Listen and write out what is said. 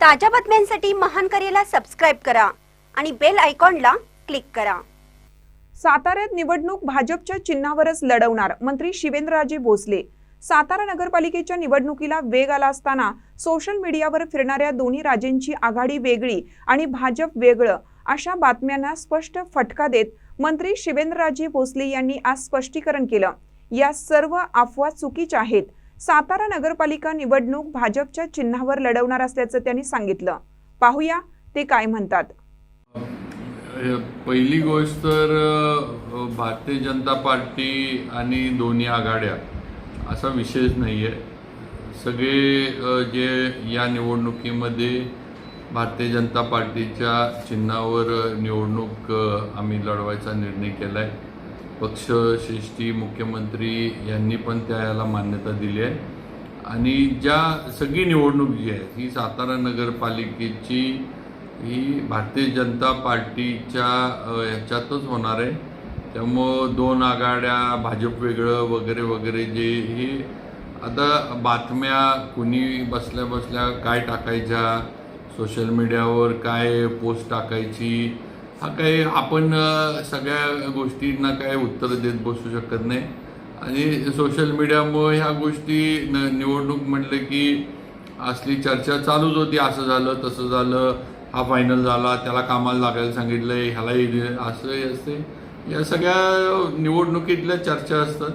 ताज्या बातम्यांसाठी महान करेला सबस्क्राईब करा आणि बेल आयकॉनला क्लिक करा. साताऱ्यात निवडणूक भाजपच्या चिन्हावरच लढवणार मंत्री शिवेंद्रराजे भोसले. सातारा नगरपालिकेच्या निवडणुकीला वेग आला असताना सोशल मीडियावर फिरणाऱ्या दोन्ही राजेंची आघाडी वेगळी आणि भाजप वेगळं अशा बातम्यांना स्पष्ट फटका देत मंत्री शिवेंद्रराजे भोसले यांनी आज स्पष्टीकरण केलं. या सर्व अफवा चुकीच्या आहेत. सातारा नगरपालिका निवडणूक भाजपच्या चिन्हावर लढवणार असल्याचं त्यांनी सांगितलं. पाहूया ते काय म्हणतात. पहिली गोष्ट तर भारतीय जनता पार्टी आणि दोन्ही आघाड्या असा विशेष नाही आहे सगळे जे या निवडणुकीमध्ये भारतीय जनता पार्टीच्या चिन्हावर निवडणूक आम्ही लढवायचा निर्णय केला आहे पक्षश्रेष्ठी मुख्यमंत्री यांनी पण त्या याला मान्यता दिली आहे. आणि ज्या सगळी निवडणूक जी आहे ही सातारा नगरपालिकेची ही भारतीय जनता पार्टीच्या याच्यातच ह्याच्यातच होणार आहे. त्यामुळं दोन आघाड्या भाजप वेगळं वगैरे वगैरे जे हे आता बातम्या कुणी बसल्या बसल्या काय टाकायच्या सोशल मीडियावर काय पोस्ट टाकायची हा काही आपण सगळ्या गोष्टींना काय उत्तर देत बसू शकत नाही. आणि सोशल मीडियामुळे ह्या गोष्टी न निवडणूक म्हटलं की असली चर्चा चालूच होती. असं झालं तसं झालं हा फायनल झाला त्याला कामाला लागायला सांगितलंय ह्यालाही असं असते या सगळ्या निवडणुकीतल्या चर्चा असतात.